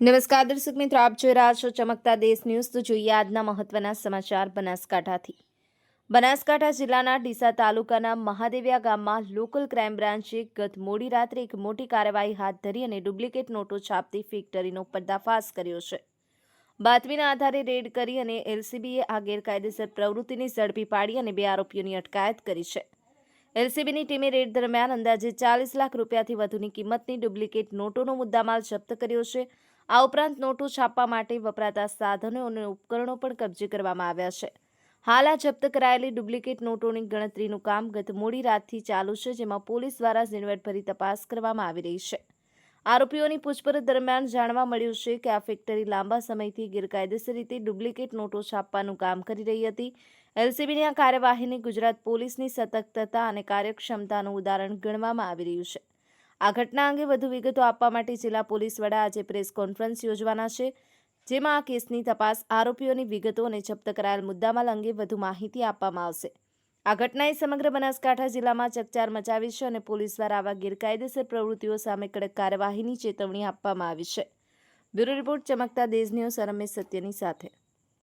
નમસ્કાર દર્શક મિત્રો, આપ જોઈ રહ્યા છો ચમકતા દેશ ન્યૂઝ. તો જોઈએ આજના મહત્વના સમાચાર બનાસકાંઠાથી. બનાસકાંઠા જિલ્લાના ડીસા તાલુકાના મહાદેવિયા ગામમાં લોકલ ક્રાઇમ બ્રાન્ચે ગત મોડી રાત્રે એક મોટી કાર્યવાહી હાથ ધરી અને ડુપ્લિકેટ નોટો છાપતી ફેક્ટરીનો પર્દાફાશ કર્યો છે. બાતમીના આધારે રેડ કરી અને એલસીબીએ આ ગેરકાયદેસર પ્રવૃત્તિને ઝડપી પાડી અને બે આરોપીઓની અટકાયત કરી છે. એલસીબીની ટીમે રેડ દરમિયાન અંદાજે ચાલીસ લાખ રૂપિયાથી વધુની કિંમતની ડુપ્લિકેટ નોટોનો મુદ્દામાલ જપ્ત કર્યો છે. આ ઉપરાંત નોટો છાપવા માટે વપરાતા સાધનો અને ઉપકરણો પણ કબજે કરવામાં આવ્યા છે. હાલ આ જપ્ત કરાયેલી ડુપ્લિકેટ નોટોની ગણતરીનું કામ ગત મોડી રાતથી ચાલુ છે, જેમાં પોલીસ દ્વારા ઝીણવટભરી તપાસ કરવામાં આવી રહી છે. આરોપીઓની પૂછપરછ દરમિયાન જાણવા મળ્યું છે કે આ ફેક્ટરી લાંબા સમયથી ગેરકાયદેસર રીતે ડુપ્લિકેટ નોટો છાપવાનું કામ કરી રહી હતી. એલસીબીની આ કાર્યવાહીને ગુજરાત પોલીસની સતર્કતા અને કાર્યક્ષમતાનું ઉદાહરણ ગણવામાં આવી રહ્યું છે. આ ઘટના અંગે વધુ વિગતો આપવા માટે જિલ્લા પોલીસ વડા આજે પ્રેસ કોન્ફરન્સ યોજવાના છે, જેમાં આ કેસની તપાસ આરોપીઓની વિગતો અને જપ્ત કરાયેલ મુદ્દામાલ અંગે વધુ માહિતી આપવામાં આવશે. આ ઘટનાએ સમગ્ર બનાસકાંઠા જિલ્લામાં ચકચાર મચાવી છે અને પોલીસ દ્વારા આવા ગેરકાયદેસર પ્રવૃત્તિઓ સામે કડક કાર્યવાહીની ચેતવણી આપવામાં આવી છે. બ્યુરો રિપોર્ટ, ચમકતા દેશ ન્યૂઝ રમેશ સત્યની સાથે.